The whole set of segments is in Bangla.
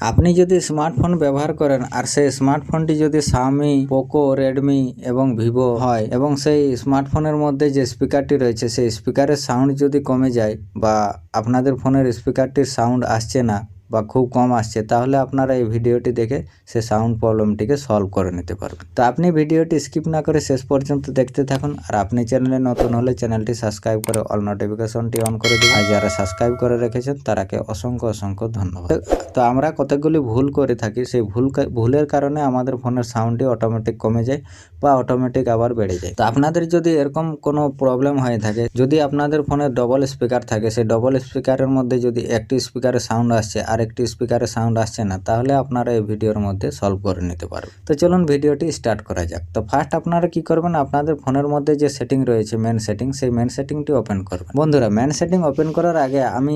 আপনি যদি স্মার্টফোন ব্যবহার করেন আর সেই স্মার্টফোনটি যদি সামি পোকো রেডমি এবং ভিভো হয় এবং সেই স্মার্টফোনের মধ্যে যে স্পিকারটি রয়েছে, সেই স্পিকারের সাউন্ড যদি কমে যায় বা আপনাদের ফোনের স্পিকারটির সাউন্ড আসছে না বা খুব কম আসছে, তাহলে আপনারা এই ভিডিওটি দেখে সে সাউন্ড প্রবলেমটিকে সলভ করে নিতে পারবেন। তো আপনি ভিডিওটি স্কিপ না করে শেষ পর্যন্ত দেখতে থাকুন, আর আপনি চ্যানেলে নতুন হলে চ্যানেলটি সাবস্ক্রাইব করে অল নোটিফিকেশনটি অন করে দিন আর যারা সাবস্ক্রাইব করে রেখেছেন, তারাকে অসংখ্য অসংখ্য ধন্যবাদ। তো- আমরা কতগুলি ভুল করে থাকি, সেই ভুল ভুলের কারণে আমাদের ফোনের সাউন্ডটি অটোমেটিক কমে যায় বা অটোমেটিক আবার বেড়ে যায়। তো আপনাদের যদি এরকম কোনো প্রবলেম হয়ে থাকে, যদি আপনাদের ফোনে ডবল স্পিকার থাকে, সেই ডবল স্পিকারের মধ্যে যদি একটি স্পিকারের সাউন্ড আসছে, আর একটি স্পিকারের সাউন্ড আসছে না, তাহলে আপনারা এই ভিডিওর মধ্যে সলভ করে নিতে পারবেন। তো চলুন ভিডিওটি স্টার্ট করা যাক। তো ফার্স্ট আপনারা কি করবেন, আপনাদের ফোনের মধ্যে যে সেটিং রয়েছে মেন সেটিং সেই মেন সেটিংটি ওপেন করবেন। বন্ধুরা মেন সেটিং ওপেন করার আগে আমি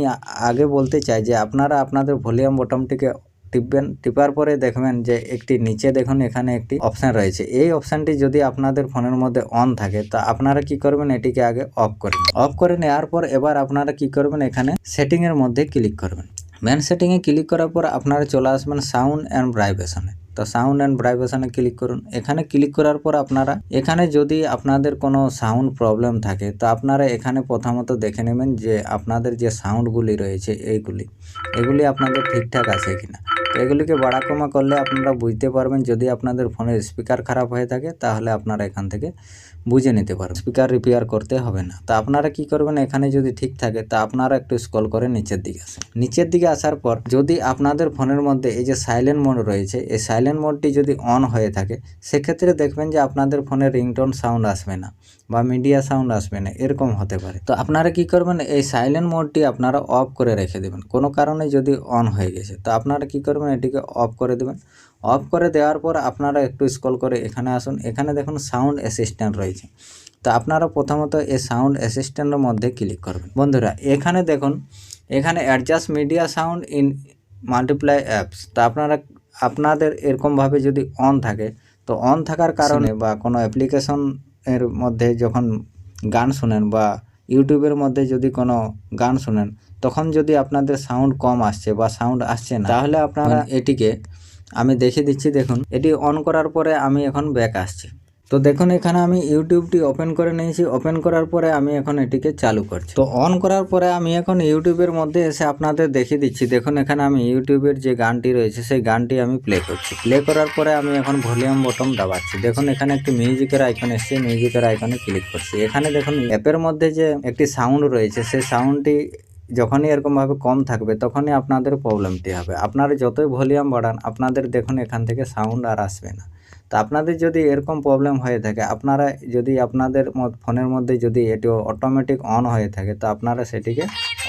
আগে বলতে চাই যে আপনারা আপনাদের ভলিউম বটমটিকে টিপবেন, টিপার পরে দেখবেন যে একটি নিচে দেখুন, এখানে একটি অপশান রয়েছে। এই অপশানটি যদি আপনাদের ফোনের মধ্যে অন থাকে, তো আপনারা কি করবেন, এটিকে আগে অফ করবেন অফ করে নেওয়ার পর এবার আপনারা কি করবেন, এখানে সেটিংয়ের মধ্যে ক্লিক করবেন। মেন সেটিংয়ে ক্লিক করার পর আপনারা চলে আসবেন সাউন্ড অ্যান্ড ভাইব্রেশনে তো সাউন্ড অ্যান্ড ভাইব্রেশনে ক্লিক করুন। এখানে ক্লিক করার পর আপনারা, এখানে যদি আপনাদের কোনো সাউন্ড প্রবলেম থাকে, তো আপনারা এখানে প্রথমত দেখে নেবেন যে আপনাদের যে সাউন্ডগুলি রয়েছে, এইগুলি। এগুলি আপনাদের ঠিকঠাক আছে কিনা। এগুলিকে বাড়া কমা করলে আপনারা বুঝতে পারবেন, যদি আপনাদের ফোনের স্পিকার খারাপ হয়ে থাকে, তাহলে আপনারা এখান থেকে বুঝে নিতে পারবেন। স্পিকার রিপেয়ার করতে হবে না। তো আপনারা কি করবেন? এখানে যদি ঠিক থাকে, তা আপনারা একটু স্ক্রল করে নিচের দিকে আসেন। নিচের দিকে আসার পর, যদি আপনাদের ফোনের মধ্যে এই যে সাইলেন্ট মোড রয়েছে, এই সাইলেন্ট মোডটি যদি অন হয়ে থাকে, সেক্ষেত্রে দেখবেন যে আপনাদের ফোনে রিংটোন সাউন্ড আসবে না বা মিডিয়া সাউন্ড আসবে না, এরকম হতে পারে। তো আপনারা কি করবেন? এই সাইলেন্ট মোডটি আপনারা অফ করে রেখে দেবেন। কোনো কারণে যদি অন হয়ে গেছে, তো আপনারা কি করবেন? এটিকে অফ করে দেবেন। অফ করে দেওয়ার পর আপনারা একটু স্ক্রল করে এখানে আসুন। এখানে দেখুন সাউন্ড অ্যাসিস্ট্যান্ট রয়েছে। তো আপনারা প্রথমত এই সাউন্ড অ্যাসিস্ট্যান্টের মধ্যে ক্লিক করবেন। বন্ধুরা এখানে দেখুন এখানে adjust media sound in multiply apps তো আপনারা আপনাদের এরকমভাবে যদি অন থাকে তো অন থাকার কারণে বা কোনো অ্যাপ্লিকেশন এর মধ্যে যখন গান শুনেন বা ইউটিউবের মধ্যে যদি কোনো গান শোনেন তখন যদি আপনাদের সাউন্ড কম আসছে বা সাউন্ড আসছে না তাহলে আপনারা এটিকে আমি দেখে দিচ্ছি দেখুন। এটি অন করার পরে আমি এখন ব্যাক আসছি। তো দেখুন, এখানে আমি ইউটিউবটি ওপেন করে নিয়েছি। ওপেন করার পরে আমি এখন এটিকে চালু করছি। তো অন করার পরে আমি এখন ইউটিউবের মধ্যে এসে আপনাদের দেখিয়ে দিচ্ছি। দেখুন, এখানে আমি ইউটিউবের যে গানটি রয়েছে, সেই গানটি আমি প্লে করছি। প্লে করার পরে আমি এখন ভলিউম বটম দাবাচ্ছি। দেখুন, এখানে একটি মিউজিকের আইকন এসছে। মিউজিকের আইকনে ক্লিক করছি। এখানে দেখুন অ্যাপের মধ্যে যে একটি সাউন্ড রয়েছে, সেই সাউন্ডটি যখনই এরকমভাবে কম থাকবে, তখনই আপনাদের প্রবলেমটি হবে। আপনারা যতই ভলিউম বাড়ান, আপনাদের দেখুন, এখান থেকে সাউন্ড আর আসবে না। তো আপনাদের যদি এরকম প্রবলেম হয়ে থাকে, আপনারা যদি আপনাদের ফোনের মধ্যে যদি এটি অটোমেটিক অন হয়ে থাকে, তো আপনারা সেটিকে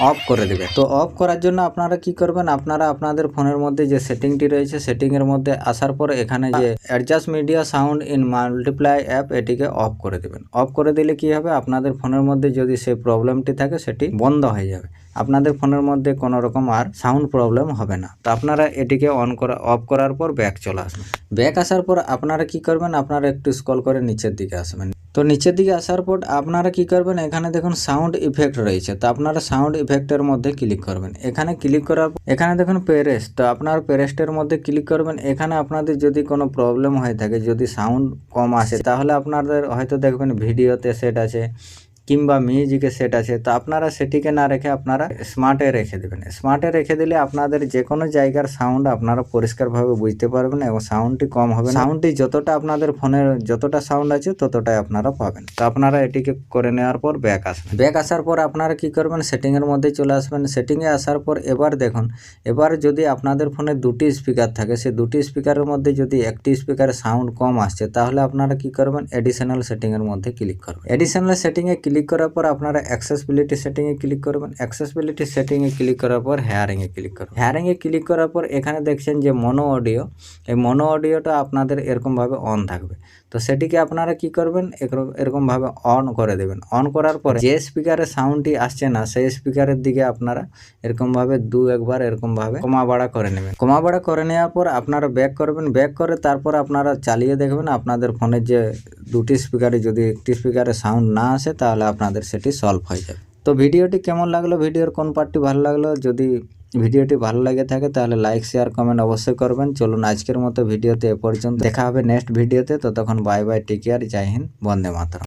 অফ করে দেবেন। তো অফ করার জন্য আপনারা কি করবেন? আপনারা আপনাদের ফোনের মধ্যে যে সেটিংটি রয়েছে, সেটিংয়ের মধ্যে আসার পর এখানে যে adjust media sound in multiply app এটিকে অফ করে দেবেন। অফ করে দিলে কি হবে? আপনাদের ফোনের মধ্যে যদি সেই প্রবলেমটি থাকে, সেটি বন্ধ হয়ে যাবে। আপনাদের ফোনের মধ্যে কোনো রকম আর সাউন্ড প্রবলেম হবে না। তো আপনারা এটিকে অন করা অফ করার পর ব্যাক চলে আসবেন। ব্যাক আসার পর আপনারা কি করবেন? আপনারা একটু স্কল করে নিচের দিকে আসবেন। তো নিচের দিকে আসার পর আপনারা কি করবেন? এখানে দেখুন সাউন্ড ইফেক্ট রয়েছে। তো আপনারা সাউন্ড ইফেক্টের মধ্যে ক্লিক করবেন। এখানে ক্লিক করার এখানে দেখুন পেরেস্ট তো আপনার পেরেস্টের মধ্যে ক্লিক করবেন। এখানে আপনাদের যদি কোনো প্রবলেম হয়ে থাকে, যদি সাউন্ড কম আসে, তাহলে আপনাদের হয়তো দেখবেন ভিডিওতে সেট আছে। কিংবা মিউজিকে সেট আছে, তো আপনারা সেটিকে না রেখে আপনারা স্মার্টে রেখে দেবেন। স্মার্টে রেখে দিলে আপনাদের যে কোনো জায়গার সাউন্ড আপনারা পরিষ্কারভাবে বুঝতে পারবেন এবং সাউন্ডটি কম হবে সাউন্ডটি যতটা আপনাদের ফোনের যতটা সাউন্ড আছে ততটাই আপনারা পাবেন। তো আপনারা এটিকে করে নেওয়ার পর ব্যাক আসবেন। ব্যাক আসার পর আপনারা কি করবেন? সেটিংয়ের মধ্যে চলে আসবেন। সেটিংয়ে আসার পর এবার দেখুন, এবার যদি আপনাদের ফোনে দুটি স্পিকার থাকে, সেই দুটি স্পিকারের মধ্যে যদি একটি স্পিকারের সাউন্ড কম আসছে, তাহলে আপনারা কি করবেন? এডিশনাল সেটিংয়ের মধ্যে ক্লিক করবেন। এডিশনাল সেটিংয়ে ক্লিক করার পর আপনারা অ্যাক্সেসবিলিটি সেটিংয়ে ক্লিক করবেন। অ্যাক্সেসবিলিটি সেটিংয়ে ক্লিক করার পর হেয়ারিংয়ে ক্লিক করবেন। হেয়ারিংয়ে ক্লিক করার পর এখানে দেখছেন যে মনো অডিও এই মনো অডিওটা আপনাদের এরকমভাবে অন থাকবে। তো সেটিকে আপনারা কি করবেন? এরকম- এরকমভাবে অন করে দেবেন। অন করার পরে যে স্পিকারের সাউন্ডটি আসছে না, সেই স্পিকারের দিকে আপনারা এরকমভাবে দু একবার এরকমভাবে কমা বাড়া করে নেবেন। কমা বাড়া করে নেওয়ার পর আপনারা ব্যাক করবেন। ব্যাক করে তারপর আপনারা চালিয়ে দেখবেন আপনাদের ফোনের যে দুটি স্পিকারে যদি একটি স্পিকারে সাউন্ড না আসে, তাহলে আপনাদের সেটি সলভ হয়ে যাবে। তো ভিডিওটি কেমন লাগল? ভিডিওর কোন পার্টটি ভালো লাগল? যদি ভিডিওটি ভালো লাগে থাকে তাহলে লাইক শেয়ার কমেন্ট অবশ্যই করবেন। চলুন আজকের মতো ভিডিওতে এ পর্যন্ত। দেখা হবে নেক্সট ভিডিওতে। ততক্ষণ বাই বাই টেক কেয়ার জয় হিন্দ, বন্দে মাতরম।